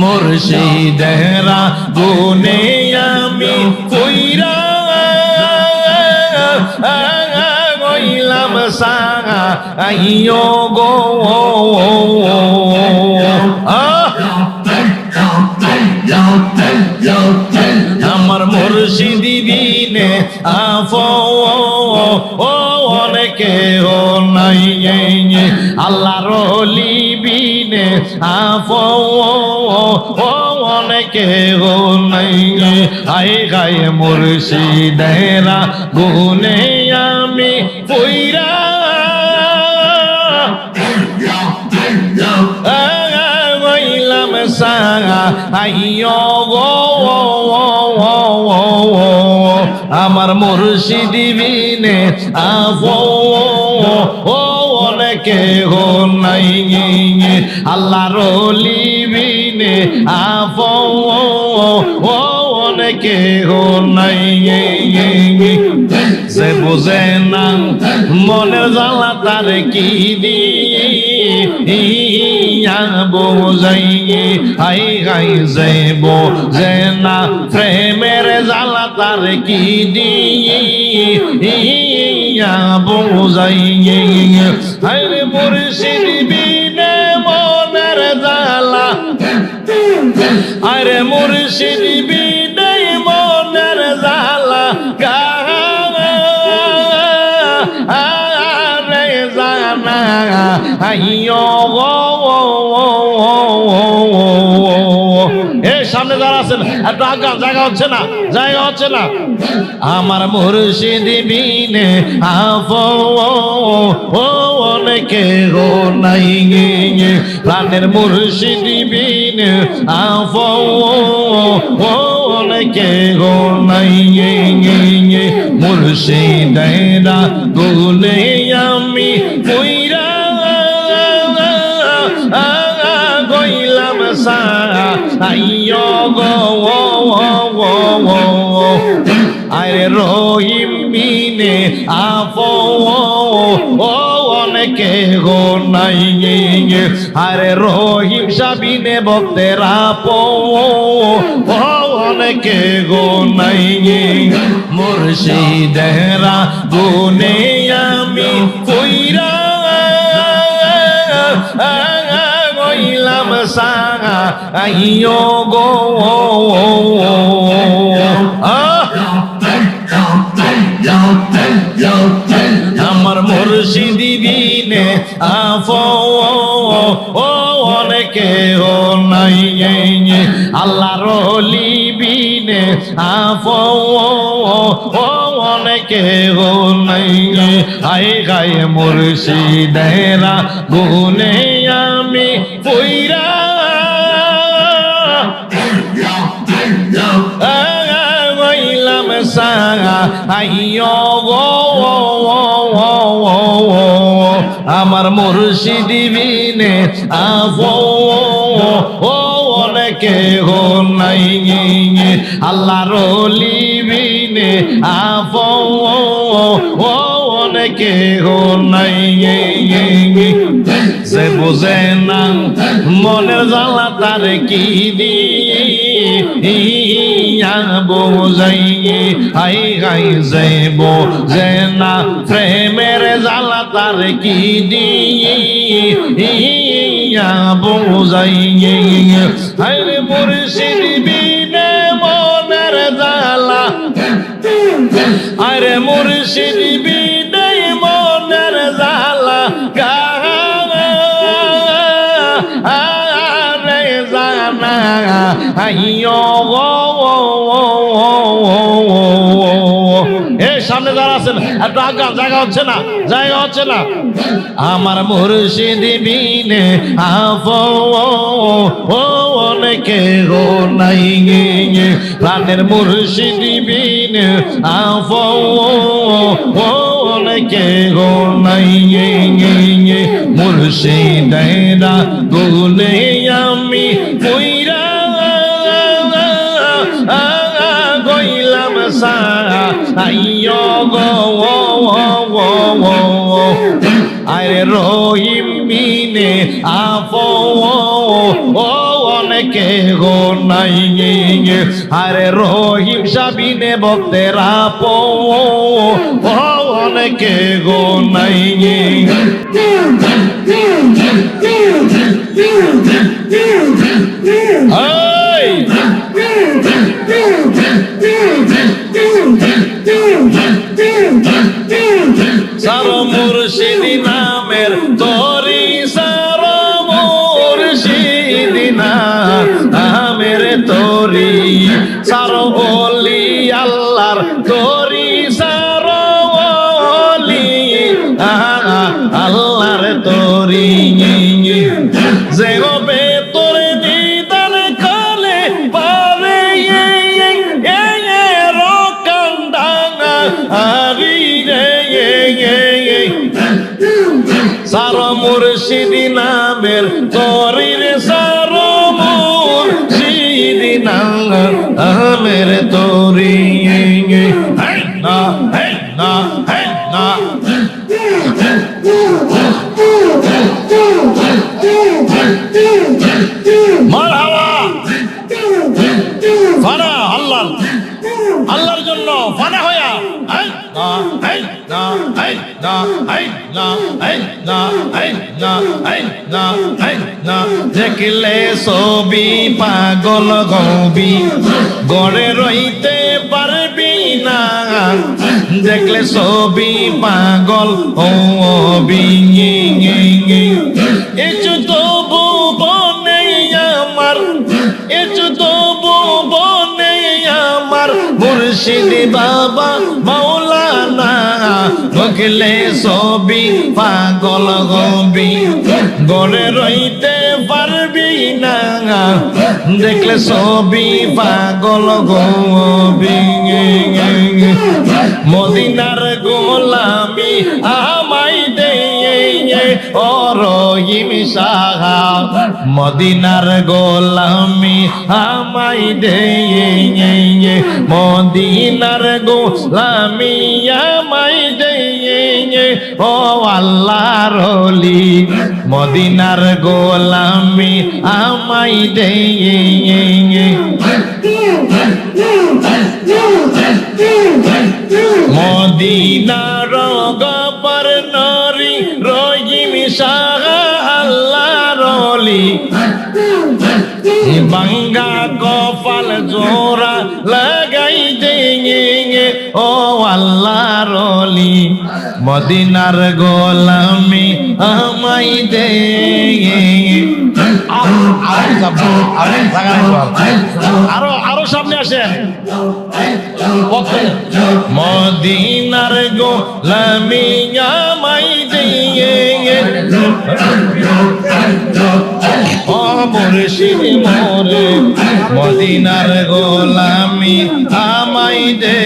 মুর্শিদেরা গুনে আমি কইরা গইলাম সাঙা আইও গো। আমার মুর্শিদি বিনে আফ, ও অনেকে ও নাই। আল্লাহ রলি বিনে আফ ও নাই আই গায়ে মুর্শিদেরা গুনে আমি গো আমার মুর্শিদি বিনে আফ ও অনেকে হো নাই আল্লাহ রলি বিনে ও অনেকে হো নাই সে বুঝে না মনের জ্বালা তার কি দিয়া? বোঝাই, হাই হাই যে বোঝে না প্রেমের জ্বালা তার কি দিয়া? বোঝাই হাই মুর্শিদ বিনে আরে মুর্শিদ বিদায় মনের জ্বালা আরে জানা আইও না না। আমার মুর্শিদ বিনে আফ অনেকে গো নাই প্রাণের মুর্শিদ বিনে আফ অনেকে গো নাই মুর্শিদেরা গুলে আমি কইরা গইলাম সা আরে রহিম বিনে আফ অনেকে গো নাই আরে রহিম সাবিনে ভক্তের আপ অনেকে গো নাই মুর্শিদেরা গুনে আমি সাঙা গো আমার মুর্শিদি বিনে আফ, ও অনেকে ও নাই আল্লাহ রলি বিনে আফ, ও অনেকে ও নাই আই গায়ে মুর্শিদেরা গুনে আমার মুর্শিদি বিনে আফ ও অনেকে হো নাই। আল্লাহ রলি বিনে ও অনেকে হো নাই। সে বুঝে না, মনের জ্বালা তার কি দিয়া? বোঝাই হাই হাই যে বোঝে না প্রেমের জ্বালা তার কি দিয়া? বোঝাই হাই রে মুর্শিদ, বিনে মনের জ্বালা। আরে মুর্শিদ, বিনে মনের জ্বালা। আরে, জানা। জায়গা হচ্ছে না, জায়গা হচ্ছে না। আমার মুর্শিদ বিনে ও অনেকে গো নাই প্রাণের মুর্শিদ বিনে ও অনেকে গো নাই মুর্শিদেরা গুলে আমি কইরা গইলাম সা আরে রহিম মিনে আফ অনেক গো নাই আরে রহিম সাবিনে ভক্তেরা পো অনেকে গো নাই হারি রে সারা মুর্শিদি নামের তো দেখলে ছবি পাগল গবি। গড়ে রইতে পারবি না। দেখলে ছবি পাগল ও এচু তো বনে আমার। এচু তো বনে আমার। মুর্শিদি বাবা দেখলে ছবি পাগল গবি গড়ে রইতে পারবি না দেখলে ছবি পাগল গবি মদিনার গোলামি দে ও রহিম সাহা, মদিনার গোলামি আমাই দে মদিনার গোলামি আমাই দে ও আল্লাহ রলি মদিনার গোলামি আমাই দে মদিনার গবর বাঙ্গা কপাল জোড়া লাগাই দেঙ্গে ও আল্লাহ রলি মদিনার গোলামি আমাই দে আরও আরও সামনে আসেন মদিনার গোলামি অমরশিদ মোরে মদিনার গোলামি আমাই দে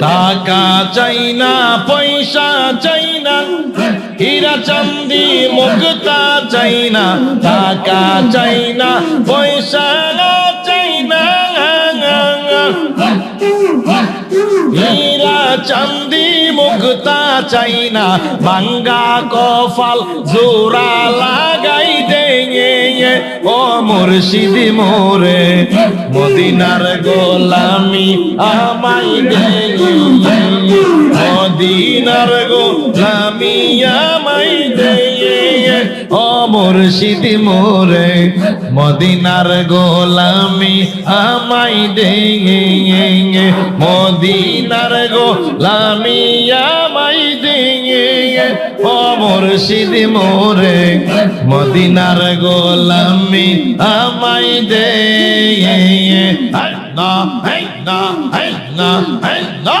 টাকা চাই না পয়সা চাই না। হীরা চান্দি মুক্তা চাই না টাকা চাই না পয়সা চাই না হীরা চান্দি মুক্তা চাই না ভাঙ্গা কফাল জোড়া লাগাই দে ও মুর্শিদি মোরে। মদিনার গোলামি আমাই দে মদিনার আমাই দে ও মুর্শিদি মোরে, মদিনার গোলামি আমাই দে মদিনার গোলামি আমাই দে ও মুর্শিদি মোরে, মদিনার গোলামি আমাই দে না না না না।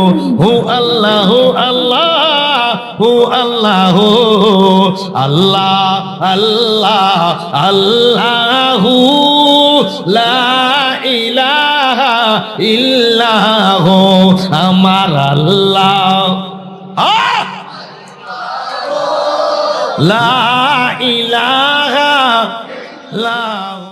আল্লাহ আল্লাহ আল্লাহ লা আমার আল্লাহ। ইলাহা লা